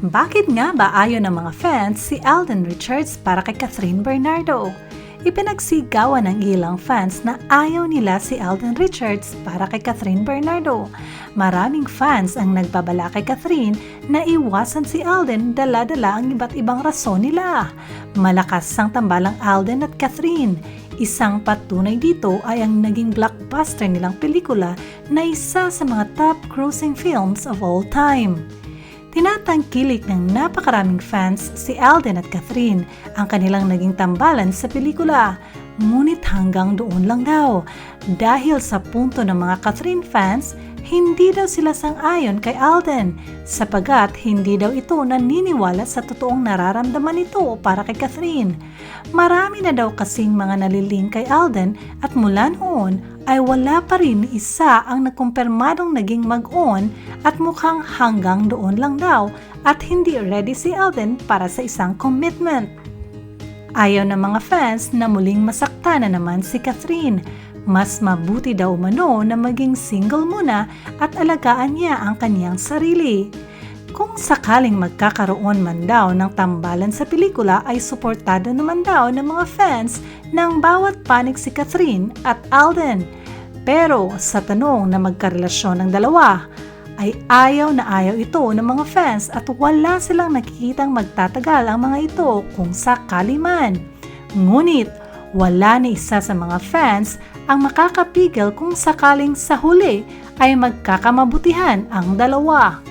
Bakit nga ba ayaw ng mga fans si Alden Richards para kay Catherine Bernardo? Ipinagsigawan ng ilang fans na ayaw nila si Alden Richards para kay Catherine Bernardo. Maraming fans ang nagbabala kay Catherine na iwasan si Alden dala-dala ang iba't ibang rason nila. Malakas ang tambalang Alden at Catherine. Isang patunay dito ay ang naging blockbuster nilang pelikula na isa sa mga top grossing films of all time. Tinatangkilik ng napakaraming fans si Alden at Catherine ang kanilang naging tambalan sa pelikula. Ngunit hanggang doon lang daw. Dahil sa punto ng mga Catherine fans, hindi daw sila sang-ayon kay Alden sapagat hindi daw ito naniniwala sa totoong nararamdaman nito para kay Catherine. Marami na daw kasing mga naliling kay Alden at mula noon ay wala pa rin isa ang nakumpirmadong naging mag-on at mukhang hanggang doon lang daw at hindi ready si Alden para sa isang commitment. Ayaw ng mga fans na muling masakta na naman si Catherine. Mas mabuti daw umano na maging single muna at alagaan niya ang kaniyang sarili. Kung sakaling magkakaroon man daw ng tambalan sa pelikula ay suportado naman daw ng mga fans ng bawat panig si Catherine at Alden. Pero sa tanong na magkarelasyon ng dalawa, ay ayaw na ayaw ito ng mga fans at wala silang nakikitang magtatagal ang mga ito kung sakali man. Ngunit wala ni isa sa mga fans ang makakapigil kung sakaling sa huli ay magkakamabutihan ang dalawa.